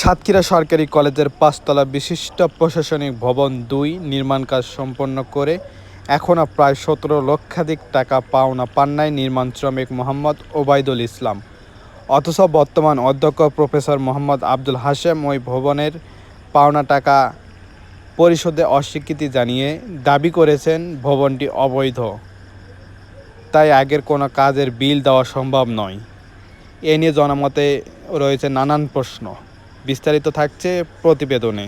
সাতক্ষীরা সরকারি কলেজের পাঁচতলা বিশিষ্ট প্রশাসনিক ভবন দুই নির্মাণ কাজ সম্পন্ন করে এখনও প্রায় সতেরো লক্ষাধিক টাকা পাওনা পান্নায় নির্মাণ শ্রমিক মোহাম্মদ ওবায়দুল ইসলাম। অথচ বর্তমান অধ্যক্ষ প্রফেসর মোহাম্মদ আব্দুল হাশেম ওই ভবনের পাওনা টাকা পরিশোধে অস্বীকৃতি জানিয়ে দাবি করেছেন ভবনটি অবৈধ। তাই আগের কোনো কাজের বিল দেওয়া সম্ভব নয়। এ নিয়ে জনমতে রয়েছে নানান প্রশ্ন। বিস্তারিত থাকছে প্রতিবেদনে।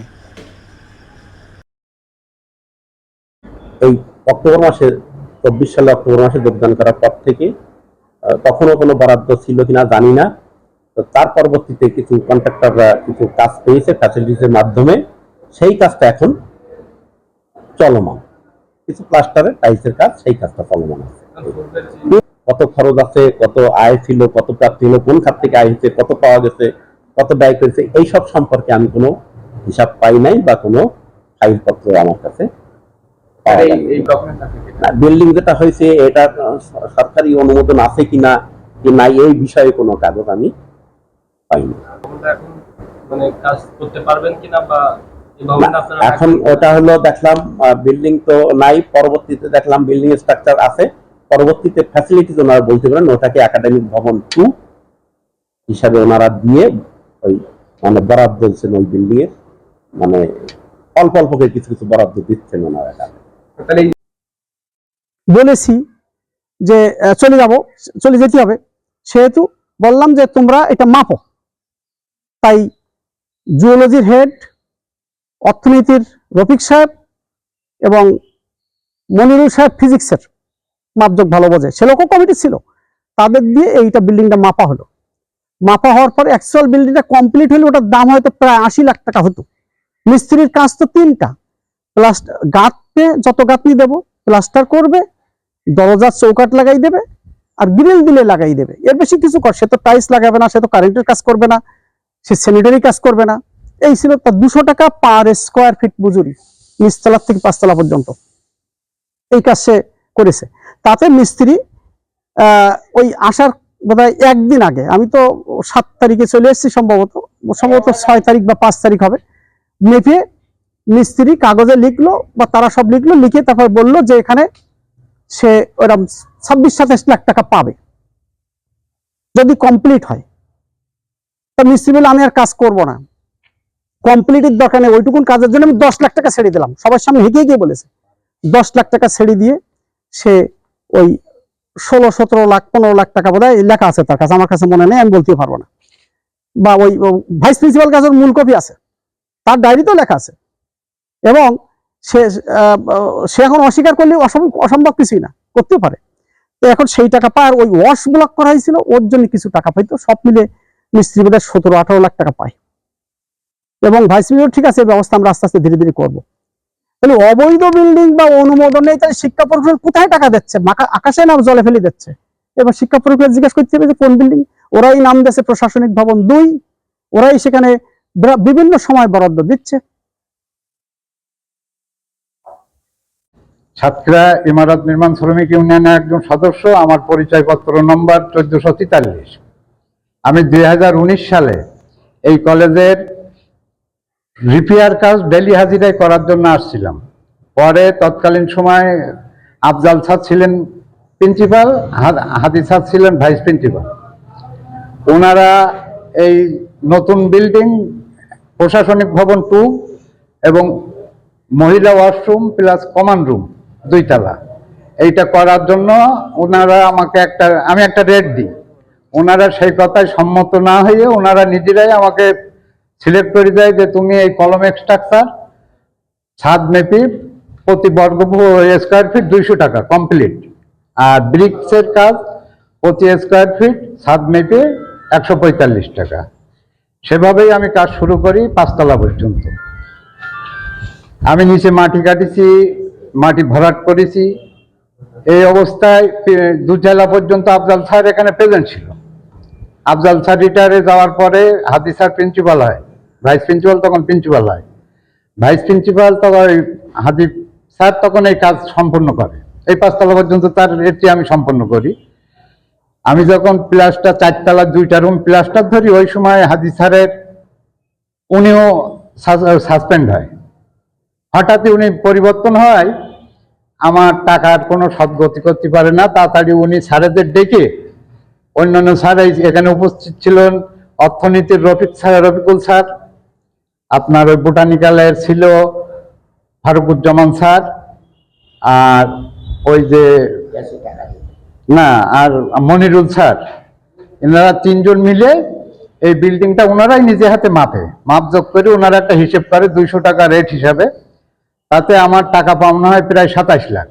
এই অক্টোবর মাসে, চব্বিশ সালে অক্টোবর মাসে যোগদান করার পর থেকে তখনও কোনো বরাদ্দ ছিল কিনা জানি না। তো তার পরবর্তীতে কিছু কন্ট্রাক্টররা কিছু কাজ পেয়েছে ফ্যাসিলিটিসের মাধ্যমে। সেই কাজটা এখন চলমান। কিছু প্লাস্টারের টাইলসের কাজ, সেই কাজটা চলমান আছে। কত খরচ আছে, কত আয় ছিল, কত প্রাপ্তি হলো, কোন খাত থেকে আয় হয়েছে কত পাওয়া গেছে কত ব্যয় করেছে এইসব সম্পর্কে আমি কোনো হিসাব পাই নাই বা কোনো ফাইলপত্র আমার কাছে বিল্ডিং যেটা হয়েছে এটা সরকারি অনুমোদন আছে কিনা কি নাই এই বিষয়ে কোনো কাগজ আমি পাইনি। এখন মানে এখন ওটা হলো দেখলাম বিল্ডিং তো নাই পরবর্তীতে দেখলাম বিল্ডিং স্ট্রাকচার আছে। পরবর্তীতে ফ্যাসিলিটিস ওনারা বলতে পারেন ওটাকে একাডেমিক ভবন টু হিসাবে ওনারা দিয়ে ওই মানে বরাদ্দ দিচ্ছেন ওই বিল্ডিং এর মানে অল্প অল্প করে কিছু কিছু বরাদ্দ দিচ্ছেন ওনারা এখানে। তাহলে বলেছি যে চলে যাব চলে যেতে হবে। সেহেতু বললাম যে তোমরা এটা মাপো। তাই জুওলজির হেড অর্থনীতির রফিক সাহেব এবং মনিরুল সাহেব ফিজিক্সের মাপযোগ ভালো বোঝে। সে লোকও কমিটি ছিল। তাদের দিয়ে এইটা বিল্ডিংটা মাপা হলো। মাপা হওয়ার পরে অ্যাকচুয়াল বিল্ডিংটা কমপ্লিট হলে ওটার দাম হয়তো প্রায় আশি লাখ টাকা হতো। মিস্ত্রির কাজ তো তিনটা। প্লাস গাঁথতে যত গাঁথনি দেবো প্লাস্টার করবে, দরজার চৌকাট লাগাই দেবে, আর গ্রিল দিলে লাগাই দেবে। এর বেশি কিছু কর সে তো টাইলস লাগাবে না, সে তো কারেন্টের কাজ করবে না, সে স্যানিটারি কাজ করবে না। এই ছিল তার দুশো টাকা পার স্কোয়ার ফিট মজুরি নিচতলা থেকে পাঁচতলা পর্যন্ত। এই কাজ সে করেছে। তাতে মিস্ত্রি ওই আসার বোধহয় একদিন আগে। আমি তো সাত তারিখে চলে এসেছি সম্ভবত। সম্ভবত ছয় তারিখ বা পাঁচ তারিখ হবে। মেপে মিস্ত্রি কাগজে লিখলো বা তারা সব লিখলো, লিখে তারপর বলল যে এখানে সে ওরকম ছাব্বিশ, সাতাশ লাখ টাকা পাবে। যদি কমপ্লিট হয়। তা মিস্ত্রি বলে আমি আর কাজ করব না। কমপ্লিটের দরকার নেই। ওইটুকুন কাজের জন্য আমি দশ লাখ টাকা ছেড়ে দিলাম। সবার সামনে হেঁকে গিয়ে বলেছে। দশ লাখ টাকা ছেড়ে দিয়ে সে ওই ষোলো, সতেরো লাখ, পনেরো লাখ টাকা বোধ লেখা আছে তার কাছে। আমার কাছে মনে নেই, আমি বলতে পারব না। বা ওই ভাইস প্রিন্সিপাল কাছের মূল কপি আছে। তার ডায়েরিতেও লেখা আছে। এবং সে সে এখন অস্বীকার করলে অসম্ভব কিছুই না, করতেও পারে। তো এখন সেই টাকা পায়, আর ওই ওয়াশ ব্লক করা হয়েছিল, ওর জন্য কিছু টাকা পাইতো সব মিলে মিস্ত্রি বোধহয় সতেরো, আঠারো লাখ টাকা পায়। এবং ভাইস প্রিন্সিপাল ঠিক আছে ব্যবস্থা আমরা আস্তে আস্তে ধীরে ধীরে করব। তাহলে অবৈধ বিল্ডিং বা অনুমোদন নেই তাহলে শিক্ষা পরিষদ কোথায় টাকা দিচ্ছে? আকাশে নাম জলে ফেলে দিচ্ছে? এবার শিক্ষা পরিষদ জিজ্ঞেস করতে হবে যে কোন বিল্ডিং ওরাই নাম দিয়েছে প্রশাসনিক ভবন দুই। ওরাই সেখানে বিভিন্ন সময় বরাদ্দ দিচ্ছে। সাতক্ষীরা ইমারত নির্মাণ শ্রমিক ইউনিয়নের একজন সদস্য, আমার পরিচয়পত্র নম্বর চোদ্দশো আমি দুই হাজার উনিশ সালে এই কলেজের রিপেয়ার কাজ ডেলি হাজিরায় করার জন্য আসছিলাম। পরে তৎকালীন সময় আফজাল স্যার ছিলেন প্রিন্সিপাল, হাদি স্যার ছিলেন ভাইস প্রিন্সিপাল। ওনারা এই নতুন বিল্ডিং, প্রশাসনিক ভবন টু এবং মহিলা ওয়াশরুম প্লাস কমান রুম দুইতলা। এইটা করার জন্য ওনারা আমাকে একটা, আমি একটা রেট দিই। ওনারা সেই কথায় সম্মত না হয়ে ওনারা নিজেরাই আমাকে সিলেক্ট করে দেয় যে তুমি এই কলম স্ট্রাকচার ছাদ মেপি প্রতি বর্গ স্কোয়ার ফিট দুইশো টাকা কমপ্লিট আর ব্রিক্সের কাজ, প্রতি স্কোয়ার ফিট ছাদ মেপে একশো পঁয়তাল্লিশ টাকা। সেভাবেই আমি কাজ শুরু করি পাঁচতলা পর্যন্ত। আমি নিচে মাটি কাটিছি, মাটি ভরাট করেছি। এই অবস্থায় দু জেলা পর্যন্ত আফজাল স্যার এখানে প্রেজেন্ট ছিল। আফজাল স্যার রিটায়ারে যাওয়ার পরে হাদি স্যার প্রিন্সিপাল হয়। ভাইস প্রিন্সিপাল তখন প্রিন্সিপাল হয়। ভাইস প্রিন্সিপাল তখন হাদি স্যার তখন এই কাজ সম্পন্ন করে। এই পাঁচতলা পর্যন্ত তার এটি আমি সম্পন্ন করি। আমি যখন প্লাসটা চারতলা দুইটা রুম প্লাস্টার ধরি, ওই সময় হাদি স্যারের উনিও সাসপেন্ড হয়। হঠাৎই উনি পরিবর্তন হয়। আমার টাকার কোনো সদ্গতি করতে পারে না। তাড়াতাড়ি উনি স্যারেদের ডেকে অন্যান্য স্যার এখানে উপস্থিত ছিলেন। অর্থনীতির রফিক স্যার, রফিকুল স্যার আপনার ওই বোটানিক্যালের ছিল ফারুকুজ্জামান স্যার আর ওই যে না, আর মনিরুল স্যার। এনারা তিনজন মিলে এই বিল্ডিংটা ওনারাই নিজে হাতে মাপে। মাপযোগ করে ওনারা একটা হিসেব করে দুইশো টাকা রেট হিসাবে। তাতে আমার টাকা পাওনা হয় প্রায় সাতাশ লাখ।